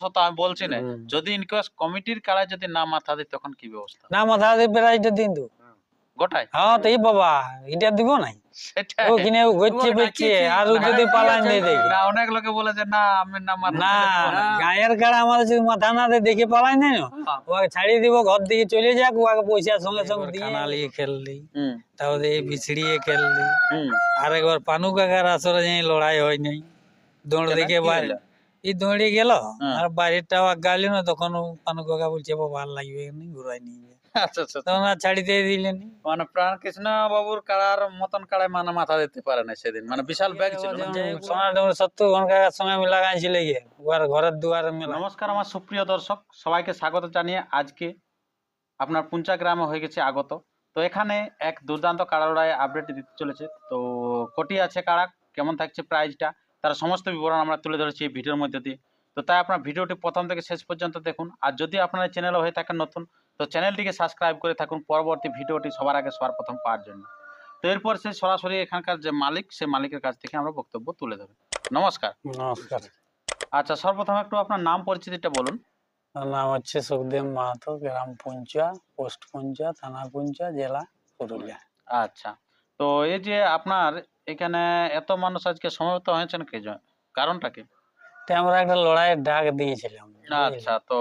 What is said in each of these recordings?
তো আমি বলছি না যদি ইনকোয়েস কমিটির কাড়ায় যদি না মাথা দিই তখন কি ব্যবস্থা? না মাথা দিয়ে প্রাইজটা দিন তো গোটাই হ্যাঁ তো এই বাবা এটা দিব নাই। সেটা ওখানে গচ্ছে বেচছে আর যদি পালান দিয়ে দেখি না অনেক লোকে বলে যে না আমি না মাথা না। গায়ের কাড়া আমার যদি মাথা না দিয়ে দেখে পালাই নাই না হ্যাঁ। ওকে ছাড়িয়ে দিব ঘর দিকে চলে যাক ওকে পয়সা সঙ্গে সঙ্গে দিয়ে কানালিয়ে খেললি তারপরে এই বিছড়িয়ে খেললি হুম। আর একবার পানু কাকার আসরে যাই লড়াই হয় নাই। দৌড় কেন? দিকে বাইরে এই দৌড়ে গেল হ্যাঁ। আর বাইরেটা গালি না তখন পানু কাকা বলছে বাবা ভালো লাগবে ঘুরাই নিয়ে আচ্ছা আচ্ছা তখন আর ছাড়িতে দিলেন। মানে প্রাণ কৃষ্ণ বাবুর কাড়ার মতন কাড়ায় মানে মাথা দিতে পারে না সেদিন মানে বিশাল ব্যাগ ছিল না? সঙ্গে আমি লাগাইছিল গিয়ে ওর ঘরের দুয়ারে নমস্কার আমার সুপ্রিয় দর্শক সবাইকে স্বাগত জানিয়ে আজকে আপনার পুঞ্চা গ্রামে হয়ে গেছে আগত। তো এখানে এক দুর্দান্ত কাড়া লড়াই আপডেট দিতে চলেছে। তো কোটি আছে কাড়া কেমন থাকছে প্রাইজটা তার সমস্ত বিবরণ আমরা তুলে ধরেছি এই ভিডিওর মধ্যে দিয়ে। তো তাই আপনার ভিডিওটি প্রথম থেকে শেষ পর্যন্ত দেখুন। আর যদি আপনার চ্যানেল হয়ে থাকেন নতুন তো চ্যানেলটিকে সাবস্ক্রাইব করে থাকুন পরবর্তী ভিডিওটি সবার আগে সবার প্রথম পাওয়ার জন্য। তো এরপর সে সরাসরি এখানকার যে মালিক সে মালিকের কাছ থেকে আমরা বক্তব্য তুলে ধরি নমস্কার। নমস্কার। আচ্ছা সর্বপ্রথম একটু আপনার নাম পরিচিতিটা বলুন। নাম হচ্ছে সুখদেব মাহাতো গ্রাম পুঞ্চা পোস্ট পুঞ্চা থানা পুঞ্চা জেলা পুরুলিয়া। আচ্ছা। তো এই যে আপনার এখানে এত মানুষ আজকে সমবেত হয়েছেন কে কারণটা কি? তো আমরা একটা লড়াইয়ের ডাক দিয়েছিলাম আচ্ছা তো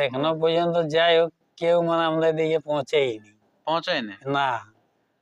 এখনও পর্যন্ত যাই হোক কেউ মানে আমাদের দিকে পৌঁছেইনি। পৌঁছায়নি না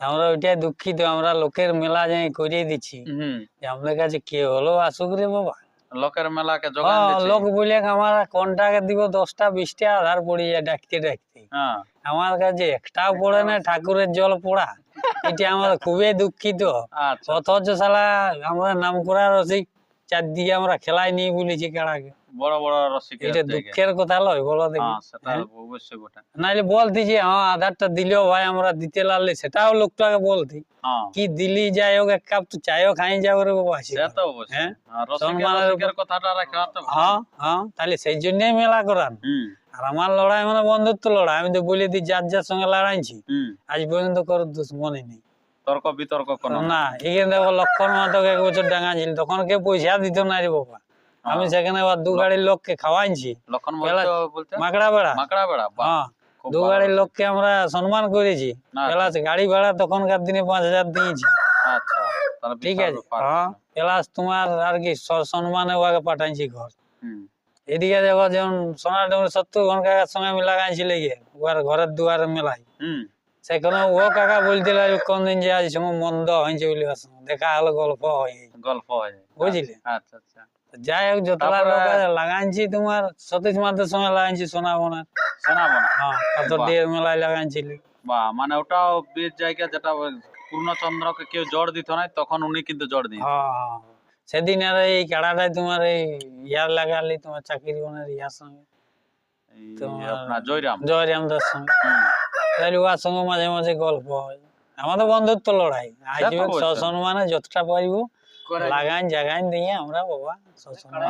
আমরা ওইটাই দুঃখিত আমরা লোকের মেলা যাই করিয়ে দিচ্ছি। হুম। যে আমাদের কাছে কে হলো আসুক রে বাবা। লোকের মেলাকে যোগান হ্যাঁ, লোক বলে আমার কোনটাকে দিব দশটা বিশটা আধার পড়ে যায় ডাকতে ডাকতে হ্যাঁ। আমার কাছে একটাও পড়ে না ঠাকুরের জল পড়া। এটা আমরা খুবই দুঃখিত। আচ্ছা। অথচ সালা আমরা নাম করা রসিক চারদিকে আমরা খেলাই নিয়ে বলেছি কাড়াকে। বড় বড় রসিক এটা দুঃখের কথা লয় বলো দেখি। হ্যাঁ হ্যাঁ? অবশ্যই বটে। নাইলে বলতি যে আধারটা দিলেও ভাই আমরা দিতে লাগলে সেটাও লোকটাকে বলতি কি দিলি যাই হোক এক কাপ তো চাইও খাই যাও রে বাবা সে তো অবশ্যই। রসিকের সম্মানের কথাটা রাখা তো তাহলে সেই জন্যই মেলা করান। আর আমার লড়াই মানে বন্ধুত্ব লড়াই। আমি তো বলে দিই যার যার সঙ্গে লড়াইছি আজ পর্যন্ত কারও দুশ্মনই নেই। তর্ক বিতর্ক কোনো? না এখানে দেখো লক্ষণ মাতক এক বছর ডাঙা ছিল তখন কেউ পয়সা দিত না রে বাবা। আমি সেখানে আবার দু গাড়ির লোককে খাওয়াইছি। লক্ষণ বলতে মাকড়া বেড়া মাকড়া বেড়া হ্যাঁ দু গাড়ির লোককে আমরা সম্মান করেছি। প্লাস গাড়ি ভাড়া তখনকার দিনে পাঁচ হাজার দিয়েছি। আচ্ছা ঠিক আছে। হ্যাঁ প্লাস তোমার আর কি সম্মানে ওকে পাঠাইছি ঘর। এদিকে দেখো যেমন সোনার ডুমুর সত্তর ঘন কাকার সঙ্গে আমি লাগাইছিল গিয়ে ওর ঘরের দুয়ারে মেলাই। হুম। সেখানে ও কাকা বলছিল কোন দিন যে আজ সময় মন্দ হয়েছে বলে দেখা হলো গল্প হয়ে। গল্প হয়। বুঝলে? আচ্ছা আচ্ছা যাই হোক আছে, লাগাইছি তোমার সতীশ মাদের সঙ্গে লাগাইছি সোনা বোনার শোনাবো না হ্যাঁ কত বাহ। ডিয়ের মেলায় লাগাইছিল। বা মানে ওটাও বীর জায়গা যেটা পূর্ণচন্দ্রকে কেউ জড় দিত না তখন উনি কিন্তু জড় দিয়ে হ্যাঁ হ্যাঁ। সেদিন আর এই কাড়াটাই তোমার এই ইয়ার লাগালি তোমার চাকরি বোনের ইয়ার সঙ্গে। আপনার জয়রাম। জয়রামদার সঙ্গে। সঙ্গে মাঝে মাঝে গল্প হয়। আমাদের বন্ধুত্ব লড়াই। সসম্মানে যতটা পারিব লাগাইন জাগাইন দিয়ে আমরা বাবা সসম্মানে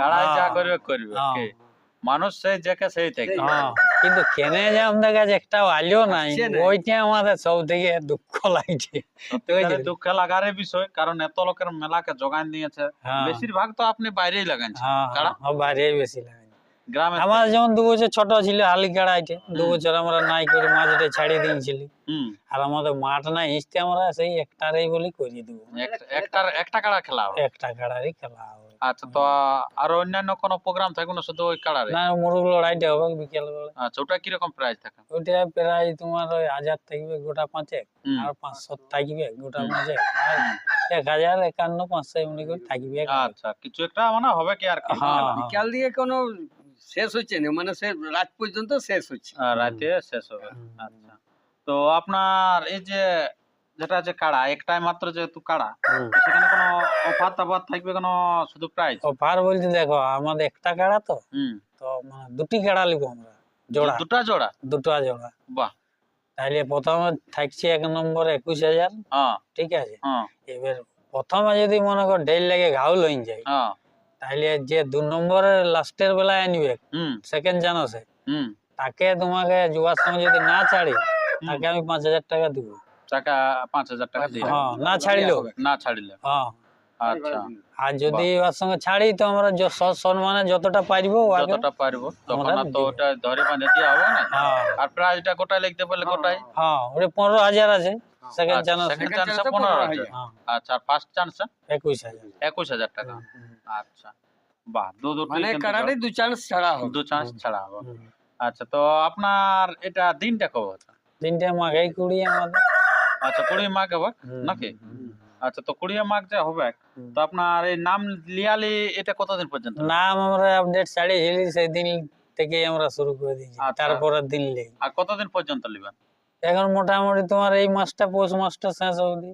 কাড়াই যা করবে করবে হ্যাঁ। মানুষ সেই যাকে সেই থেকে হ্যাঁ। কিন্তু কেনে যে আমাদের কাছে একটা আলিও নাই ওইটা আমাদের সব থেকে দুঃখ লাগছে। দুঃখে লাগার বিষয় কারণ এত লোকের মেলাকে যোগান দিয়েছে। হ্যাঁ। বেশিরভাগ তো আপনি বাইরেই হ্যাঁ হ্যাঁ, বাইরে বেশি লাগে গ্রামে আমার যেমন দু বছর ছোট ছিল হালি কাড়াইটে দু বছর আমরা নাই করে মাঝটা ছাড়িয়ে দিয়েছিলি। আর আমাদের মাঠ নাই ইস্তে আমরা সেই একটারই বলি করিয়ে দেবো। একটার একটা কাড়া খেলা হবে? একটা কাড়ারই খেলা হবে। আচ্ছা তো আর অন্যান্য কোনো প্রোগ্রাম থাকবে না শুধু ওই কাড়ারে না মুরুগ লড়াইটা হবে বিকেল বেলা আচ্ছা ওটা প্রাইস থাকে? প্রায় তোমার ওই হাজার থাকবে গোটা পাঁচেক হুম। আর পাঁচশো থাকবে গোটা পাঁচেক আর এক হাজার একান্ন পাঁচশো এমনি করে থাকবে। আচ্ছা কিছু একটা মানে হবে কি আর হ্যাঁ বিকাল দিয়ে কোনো শেষ হচ্ছে না মানে সে রাত পর্যন্ত শেষ হচ্ছে রাতে শেষ হবে। আচ্ছা। তো আপনার এই যে যেটা আছে কাড়া একটাই মাত্র যেহেতু কাড়া সেখানে কোনো অফার টাফার থাকবে কোনো শুধু প্রাইস অফার বলতে দেখো আমাদের একটা কাড়া তো। হুম। তো মানে দুটি কাড়া লিখব আমরা জোড়া। দুটা জোড়া? দুটা জোড়া। বাহ। তাহলে প্রথমে থাকছে এক নম্বর একুশ হাজার। হ্যাঁ। ঠিক আছে? হ্যাঁ। এবার প্রথমে যদি মনে কর ডেল লেগে ঘাউল হয়ে যায় হ্যাঁ। তাহলে যে দু নম্বরের লাস্টের বেলায় আনবে সেকেন্ড জানো সে তাকে তোমাকে যুবার সময় যদি না ছাড়ি তাকে আমি পাঁচ হাজার টাকা দিব। টাকা পাঁচ হাজার টাকা দিয়ে। হ্যাঁ না ছাড়িলেও। না ছাড়িলে হ্যাঁ। আচ্ছা। আর যদি ওর সঙ্গে ছাড়ি তো আমরা সম্মানে যতটা পারব আগে যতটা পারব তখন তো ওটা ধরে বাঁধে দিয়ে হবে না। হ্যাঁ। আর প্রাইজটা গোটায় লিখতে পারলে গোটায় হ্যাঁ ওটা পনেরো হাজার আছে। সেকেন্ড আচ্ছা, চান্স chance এ পনেরো হাজার। হ্যাঁ। আচ্ছা ফার্স্ট চান্স একুশ হাজার। একুশ হাজার টাকা। আচ্ছা। বাহ দু দুটো মানে কারাটে দু চান্স ছাড়া হবে। দু চান্স ছাড়া হবে। আচ্ছা তো আপনার এটা দিনটা কবে আছে তিনটে মাঘেই কুড়ি আমাদের। আচ্ছা কুড়ি মাঘ হবে নাকি? আচ্ছা তো কুড়ি মাঘ যে হবে। তো আপনার এই নাম লিয়ালি এটা কতদিন পর্যন্ত? নাম আমরা আপডেট ছাড়িয়েছিলি সেই দিন থেকে আমরা শুরু করে দিয়েছি। তারপরের দিন লেগে। আর কতদিন পর্যন্ত নেবেন এখন মোটামুটি তোমার এই মাসটা পৌষ মাসটা শেষ অবধি।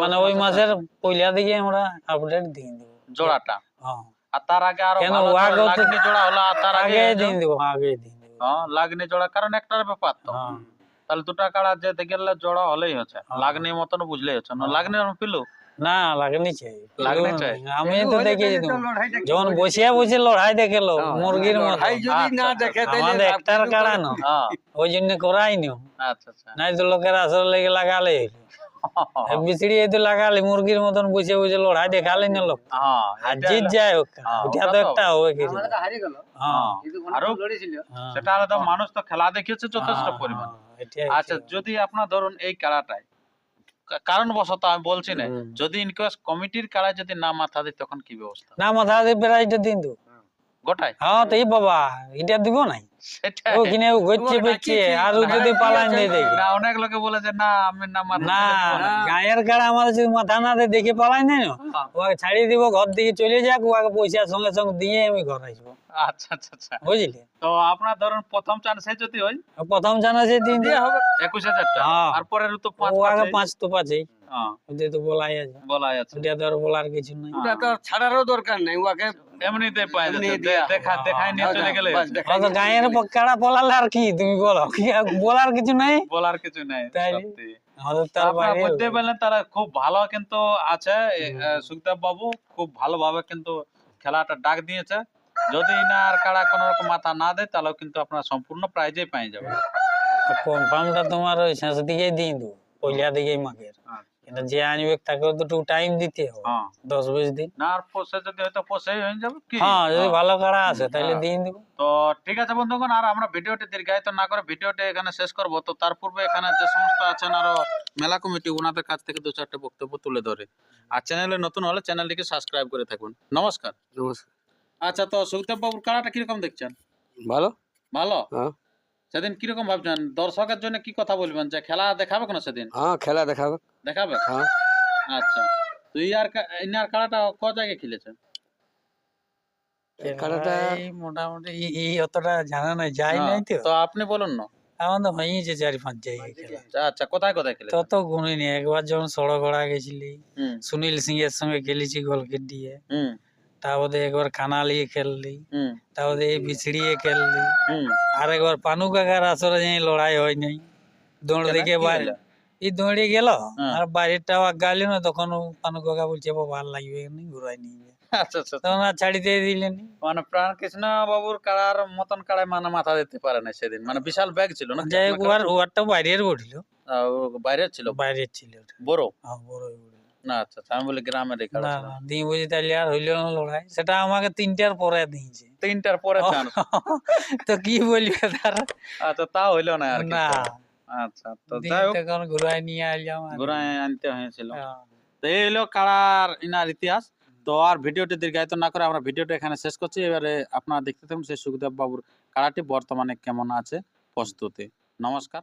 মানে ওই মাসের পয়লা দিকে আমরা আপডেট দিয়ে দেবো। জোড়াটা। হ্যাঁ। আর তার আগে আরও কেন লাগনি জোড়া হলো তার আগে দেবো হ্যাঁ লাগনি জোড়া কারণ একটার ব্যাপার তো। হ্যাঁ। তাহলে দুটা কাড়া যেতে গেলে জোড়া হলেই হচ্ছে। লাগনি মতন বুঝলেই হচ্ছে। না লাগনি পিলু? না লাগনি চাই। লাগনি চাই? আমি তো যখন বসিয়া বসে লড়াই দেখেলো হ্যাঁ, মুরগির মতো। লড়াই যদি না আচ্ছা, দেখে তাহলে একটার ওই জন্য করাই নিও আচ্ছা আচ্ছা। নাই তো লোকের আসলে লেগে লাগালে বিচড়ি এই তো লাগালে মুরগির মতন বসে বসে লড়াই দেখালে না লোক। হ্যাঁ আর জিত যায় ওকে হ্যাঁ, ওটা ওটা তো একটা হবে হ্যাঁ। আরও হ্যাঁ, সেটা আলাদা মানুষ তো খেলা দেখিয়েছে যথেষ্ট হ্যাঁ, পরিমাণ। হ্যাঁ, আচ্ছা যদি আপনার ধরুন এই কাড়াটায় কা- কারণবশত আমি বলছি না যদি ইনকোয়াস কমিটির কাড়ায় যদি না মাথা দিই তখন কি ব্যবস্থা? না মাথা দিয়ে প্রাইজটা দিন তো। গোটায়? হ্যাঁ তো এই বাবা এটা দিব নাই। সেটা ওখানে তোমাকে বেচছে আর যদি পালান দিয়ে দেখি না অনেক লোকে বলে যে না আমি না না। গায়ের কাড়া আমাদের যদি মাথা না দিয়ে দেখে পালাই না। ওকে ছাড়িয়ে দিব ঘর দিকে চলে যাক ওকে পয়সা সঙ্গে সঙ্গে দিয়ে আমি ঘর আসব। আচ্ছা আচ্ছা আচ্ছা। বুঝলি? তো আপনার ধরুন প্রথম চান্সে যদি হয় প্রথম জানা সে দিন দিয়ে হবে। একুশ হাজার টাকা। হ্যাঁ। আর পরের তো পাঁচ পাঁচ তো পাঁচেই। ওদের তো বলাই আছে। বলা আছে। ওটা তো আর বলার কিছু নাই। ওটা তো ছাড়ারও দরকার নেই ওকে এমনিতে পাওয়া এমনি যাচ্ছে দেয়া দে- দেখা দেখাই নিয়ে চলে গেলে। বাস গায়ের কাড়া পলালে আর কি তুমি বলো? কি বলার কিছু নাই? বলার কিছু নাই সত্যি। আমাদের তার পারলেন খুব ভালো কিন্তু আছে। সুখদেব বাবু খুব ভালোভাবে কিন্তু খেলাটা ডাক দিয়েছে। যদি না আর কারা কোনো রকম মাথা না দেয় তাহলেও কিন্তু আপনারা সম্পূর্ণ প্রাইজেই পেয়ে যাবেন। কনফার্মটা তোমার ওই শেষ দিকেই দিয়ে দেবো। পয়লা দিকেই মাকের যে আনবে তাকেও তো টাইম দিতে হবে। হ্যাঁ। দশ বিশ দিন। না আর পোষে যদি হয়তো পোষেই হয়ে যাবে কি? হ্যাঁ যদি। ভালো কাড়া আছে তাহলে। দিয়ে তো ঠিক আছে বন্ধুগণ আর আমরা ভিডিওটি দীর্ঘায়িত না করে ভিডিওটি এখানে শেষ করব। তো তার পূর্বে এখানে যে সমস্ত আছেন আরও মেলা কমিটি ওনাদের কাছ থেকে দু চারটে বক্তব্য তুলে ধরে। আর চ্যানেলে নতুন হলে চ্যানেলটিকে সাবস্ক্রাইব করে থাকুন। নমস্কার। নমস্কার। আচ্ছা তো সুখদেব বাবুর কাড়াটা কীরকম দেখছেন? ভালো? ভালো? হ্যাঁ। সেদিন কীরকম ভাবছেন? দর্শকের জন্য কি কথা বলবেন? যে খেলা দেখাবে কোনো সেদিন? হ্যাঁ খেলা দেখাবে। দেখাবে? হ্যাঁ। আচ্ছা। তো ইয়ার ইনার কাড়াটা ক জায়গায় খেলেছে? খেলাটা মোটামুটি এই- এই অতটা জানা নাই যাই হ্যাঁ, নাই তো। তো আপনি বলুন না। আমাদের হয়েছে চারি পাঁচ জায়গায় খেলা। আচ্ছা, কোথায় কোথায় খেলেছে? তত গুণিনি একবার যখন সড়গড়া গেছিলি হুম। সুনীল সিং এর সঙ্গে খেলেছি গোলকিট দিয়ে। হুম। তারপরে একবার কানালিয়ে খেললি তারপরে এই বিছড়িয়ে খেললি। আর একবার পানু কাকার আসরে যাই লড়াই হয় নাই। দৌড়? দিকে বাইরে? এই দৌড়ে গেল হ্যাঁ। আর বাইরেটাও গালি না তখন পানু কাকা বলছে "বাবা, ভালো লাগবে ঘুরাই নিয়ে আচ্ছা আচ্ছা তখন আর দিলেন মানে প্রাণ কৃষ্ণ বাবুর কাড়ার মতন কাড়ায় মানে মাথা দিতে পারে না সেদিন। মানে বিশাল ব্যাগ ছিল না? যাই হোক ওয়ারটা বাইরের বঠিল আহ, ও বাইরে ছিল? বাইরের ছিল। বড়? হ্যাঁ। না আচ্ছা আচ্ছা, আমি বলি গ্রামের না বুঝি আর হইল না লড়াই। সেটা আমাকে তিনটার পরে দিয়েছে। তিনটার পরে চান্স। তো কি বলবে তারা? আচ্ছা তা হইল না আর না। আচ্ছা তো যাই হোক। তখন ঘুরাই নিয়ে আইলাম ঘুরায় আনতে হয়েছিল। হ্যাঁ। তো এই হলো কাড়ার ইনার ইতিহাস। তো আর ভিডিওটি দীর্ঘায়িত না করে আমরা ভিডিওটা এখানে শেষ করছি। এবারে আপনারা দেখতে থাকুন সেই সুখদেব বাবুর কাড়াটি বর্তমানে কেমন আছে প্রস্তুতি। নমস্কার।